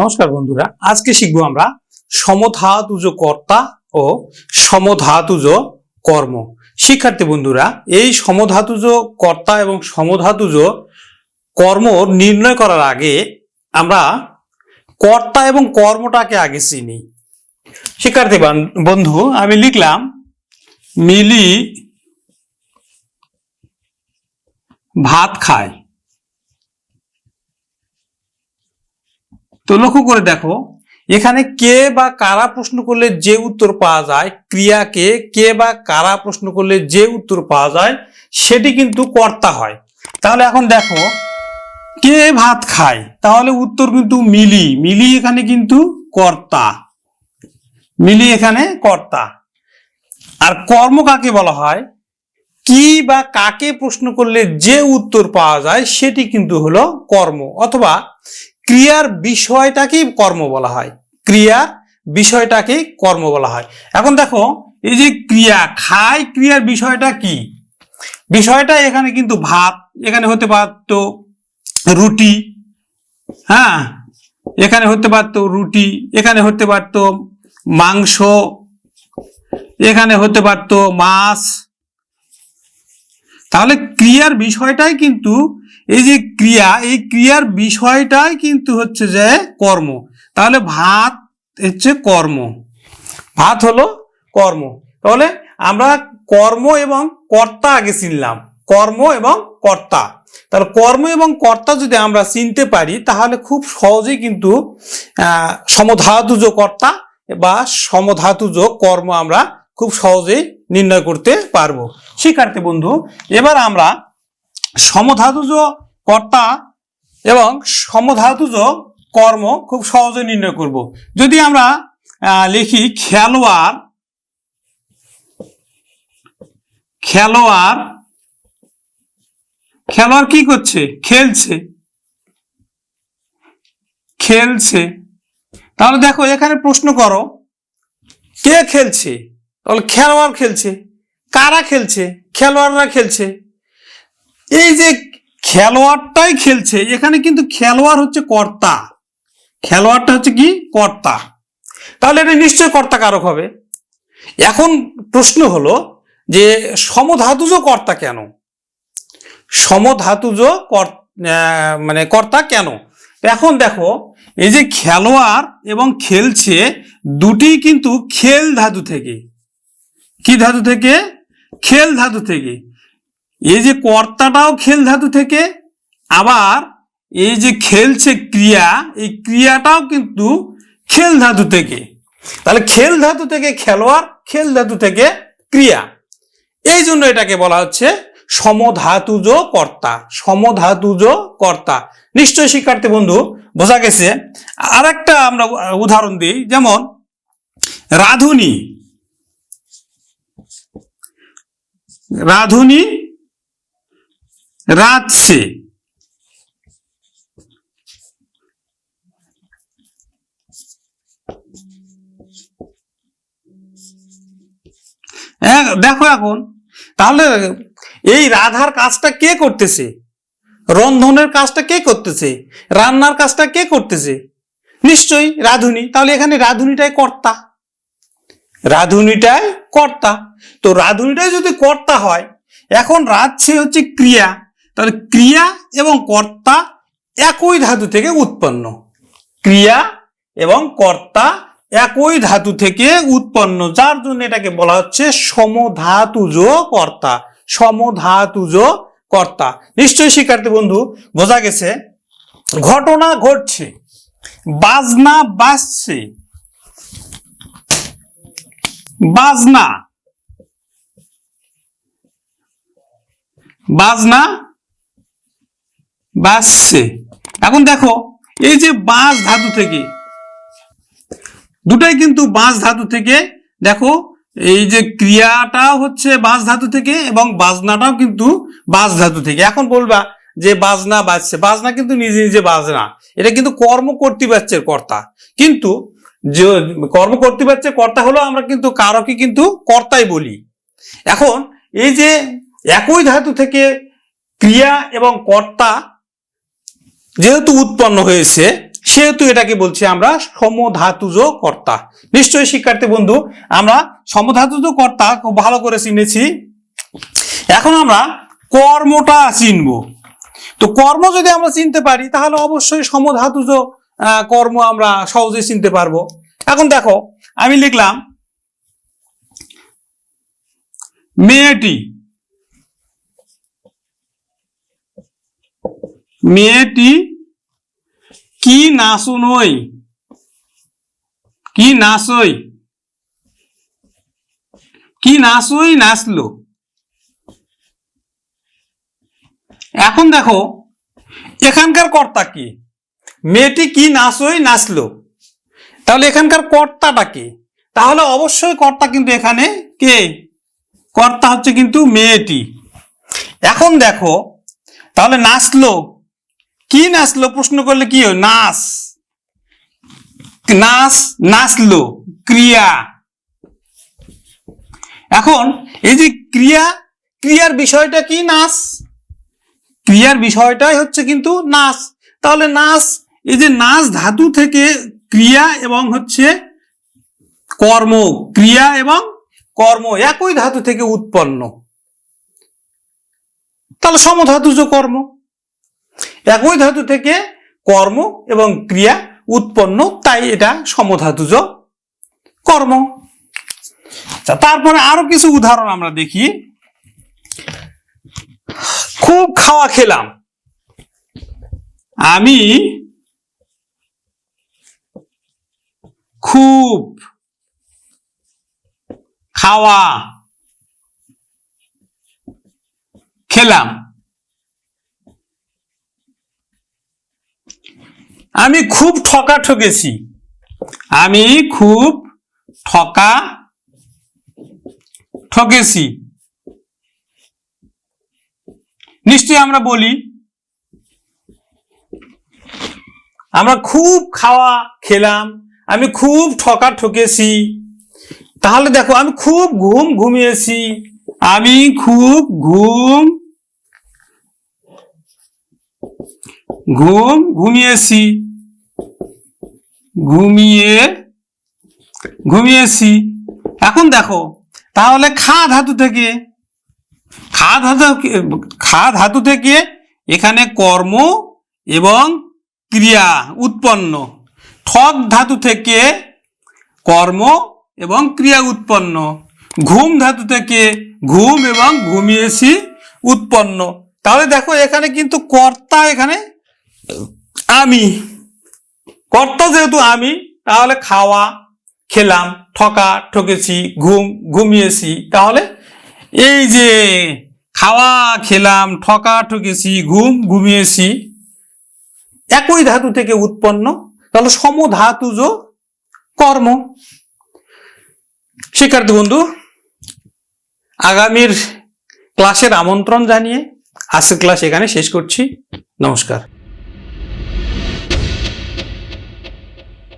নমস্কার বন্ধুরা, আজকে শিখব আমরা সমধাতুজ কর্তা ও সমধাতুজ কর্ম। শিক্ষার্থী বন্ধুরা, এই সমধাতুজ কর্তা এবং সমধাতুজ কর্ম নির্ণয় করার আগে আমরা কর্তা এবং কর্মটাকে আগে চিনি। শিক্ষার্থী বান- বন্ধু, আমি লিখলাম, মিলি ভাত খায়। তো লক্ষ্য করে দেখো, এখানে কে বা কারা প্রশ্ন করলে যে উত্তর পাওয়া যায়, ক্রিয়াকে কে বা কারা প্রশ্ন করলে যে উত্তর পাওয়া যায়, সেটি কিন্তু কর্তা হয়। তাহলে এখন দেখো, কে ভাত খায়? তাহলে উত্তর কিন্তু মিলি। মিলি এখানে কিন্তু কর্তা। মিলি এখানে কর্তা। আর কর্ম কাকে বলা হয়? কি বা কাকে প্রশ্ন করলে যে উত্তর পাওয়া যায়, সেটি কিন্তু হলো কর্ম। অথবা ক্রিয়ার বিষয়টাকেই কর্ম বলা হয়। ক্রিয়ার বিষয়টাকেই কর্ম বলা হয়। এখন দেখো, এই যে ক্রিয়া, খায় ক্রিয়ার বিষয়টা কি? বিষয়টা এখানে কিন্তু ভাত, এখানে হতে পারত রুটি হ্যাঁ? এখানে হতে পারত রুটি, এখানে হতে পারত মাংস, এখানে হতে পারত মাছ তাহলে ক্রিয়ার বিষয়টাই কিন্তু এই যে ক্রিয়া, এই ক্রিয়ার বিষয়টাই কিন্তু হচ্ছে যে কর্ম। তাহলে ভাত হচ্ছে কর্ম। ভাত হলো কর্ম। তাহলে আমরা কর্ম এবং কর্তা আগে চিনলাম। কর্ম এবং কর্তা। তাহলে কর্ম এবং কর্তা যদি আমরা চিনতে পারি, তাহলে খুব সহজেই কিন্তু সমধাতুজ কর্তা বা সমধাতুজ কর্ম আমরা খুব সহজেই নির্ণয় করতে পারব। শিক্ষার্থী বন্ধু, এবার আমরা সমধাতুজ কর্তা এবং সমধাতুজ কর্ম খুব সহজে নির্ণয় করব। যদি আমরা লিখি খেলোয়াড় খেলোয়াড় খেলোয়াড় কি করছে? খেলছে। খেলছে। তাহলে দেখো এখানে প্রশ্ন করো, কে খেলছে? তাহলে খেলোয়াড় খেলছে। কারা খেলছে? খেলোয়াড়রা খেলছে। এই যে খেলোয়াড়টাই খেলছে, এখানে কিন্তু খেলোয়াড় হচ্ছে কর্তা। খেলোয়াড়টা হচ্ছে কি? কর্তা। তাহলে এটা নিশ্চয় কর্তা কারক হবে। এখন প্রশ্ন হলো যে সমধাতুজ কর্তা কেন? সমধাতুজ কর- মানে কর্তা কেন? এখন দেখো, এই যে খেলোয়াড় এবং খেলছে দুটি কিন্তু খেল ধাতু থেকে। কি ধাতু থেকে? খেল ধাতু থেকে। এই যে কর্তাটাও খেল ধাতু থেকে, আবার এই যে খেলছে ক্রিয়া, এই ক্রিয়াটাও কিন্তু খেল ধাতু থেকে। তাহলে খেল ধাতু থেকে খেলোয়াড়, খেল ধাতু থেকে ক্রিয়া। এই জন্য এটাকে বলা হচ্ছে সমধাতুজ কর্তা সমধাতুজ কর্তা। নিশ্চয় শিক্ষার্থী বন্ধু, বোঝা গেছে? আর একটা আমরা উদাহরণ দিই, যেমন রাধুনী। রাধুনী রাঁধছে। হ্যাঁ, দেখো এখন। তাহলে এই রাধার কাজটা কে করতেছে? রন্ধনের কাজটা কে করতেছে? রান্নার কাজটা কে করতেছে? নিশ্চয়ই রাধুনি। তাহলে এখানে রাধুনিটাই কর্তা। রাধুনিটাই কর্তা। তো রাধুনিটাই যদি কর্তা হয়, এখন রাধছে হচ্ছে ক্রিয়া। তাহলে ক্রিয়া এবং কর্তা একই ধাতু থেকে উৎপন্ন। ক্রিয়া এবং কর্তা একই ধাতু থেকে উৎপন্ন। যার জন্য এটাকে বলা হচ্ছে সমধাতুজ কর্তা। সমধাতুজ কর্তা। নিশ্চয়ই শিক্ষার্থী বন্ধু, বোঝা গেছে? ঘটনা ঘটছে। বাজনা বাজছে। বাজনা। বাজনা বাজছে। এখন দেখো, এই যে বাঁশ ধাতু থেকে, দুটাই কিন্তু বাঁশ ধাতু থেকে, দেখো, এই যে ক্রিয়াটাও হচ্ছে বাঁশ ধাতু থেকে এবং বাজনাটাও কিন্তু বাঁশ ধাতু থেকে। এখন বলবা যে বাজনা বাজছে। বাজনা কিন্তু নিজে নিজে বাজনা। এটা কিন্তু কর্ম কর্তৃপাচ্যের কর্তা। কিন্তু যে কর্ম কর্তৃপাচ্যের কর্তা হলো আমরা কিন্তু কারকে কিন্তু কর্তাই বলি। এখন এই যে একই ধাতু থেকে ক্রিয়া এবং কর্তা যেহেতু উৎপন্ন হয়েছে, সেহেতু এটাকে বলছি আমরা সমধাতুজ কর্তা। নিশ্চয়ই শিক্ষার্থী বন্ধু, আমরা সমধাতুজ কর্তা ভালো করে চিনেছি। এখন আমরা কর্মটা চিনব। তো কর্ম যদি আমরা চিনতে পারি, তাহলে অবশ্যই সমধাতুজ কর্ম আমরা সহজে চিনতে পারব। এখন দেখো, আমি লিখলাম, মেয়েটি মেয়েটি কি নাচুনই কি নাচই কি নাচই নাচলো এখন দেখো, এখানকার কর্তা কি? মেয়েটি কি নাচই নাচলো? তাহলে এখানকার কর্তাটা কে? তাহলে অবশ্যই কর্তা কিন্তু এখানে কে? কর্তা হচ্ছে কিন্তু মেয়েটি। এখন দেখো, তাহলে নাচলো। কি নাচলো? প্রশ্ন করলে কি হয়? নাচ। নাচ, নাচলো, ক্রিয়া। এখন এই যে ক্রিয়া, ক্রিয়ার বিষয়টা কি নাচ? ক্রিয়ার বিষয়টাই হচ্ছে কিন্তু নাচ। তাহলে নাচ এই যে নাচ ধাতু থেকে ক্রিয়া এবং হচ্ছে কর্ম ক্রিয়া এবং কর্ম একই ধাতু থেকে উৎপন্ন। তাহলে সমধাতুজ কর্ম একই ধাতু থেকে কর্ম এবং ক্রিয়া উৎপন্ন তাই এটা সমধাতুজ কর্ম। আচ্ছা, তারপরে আরও কিছু উদাহরণ আমরা দেখি। খুব খাওয়া খেলাম। আমি খুব খাওয়া খেলাম। আমি খুব ঠকা ঠকেছি। আমি খুব ঠকা ঠকেছি। নিশ্চয়ই আমরা বলি, আমরা খুব খাওয়া খেলাম। আমি খুব ঠকা ঠকেছি। তাহলে দেখো, আমি খুব ঘুম ঘুমিয়েছি। আমি খুব ঘুম ঘুম ঘুমিয়েছি। ঘুমিয়ে ঘুমিয়েছি। এখন দেখো, তাহলে খা ধাতু থেকে, খা ধাতু খা ধাতু থেকে এখানে কর্ম এবং ক্রিয়া উৎপন্ন। ঠক ধাতু থেকে কর্ম এবং ক্রিয়া উৎপন্ন। ঘুম ধাতু থেকে ঘুম এবং ঘুমিয়েছি উৎপন্ন। তাহলে দেখো, এখানে কিন্তু কর্তা এখানে, আমি। কর্তা যেহেতু আমি, তাহলে খাওয়া, খেলাম, ঠকা, ঠকেছি, ঘুম, ঘুমিয়েছি। তাহলে এই যে খাওয়া, খেলাম, ঠকা, ঠকেছি, ঘুম, ঘুমিয়েছি, একই ধাতু থেকে উৎপন্ন। তাহলে সমধাতুজ কর্ম। শিক্ষার্থী বন্ধু, আগামীর ক্লাসের আমন্ত্রণ জানিয়ে আজকের ক্লাস এখানে শেষ করছি। নমস্কার।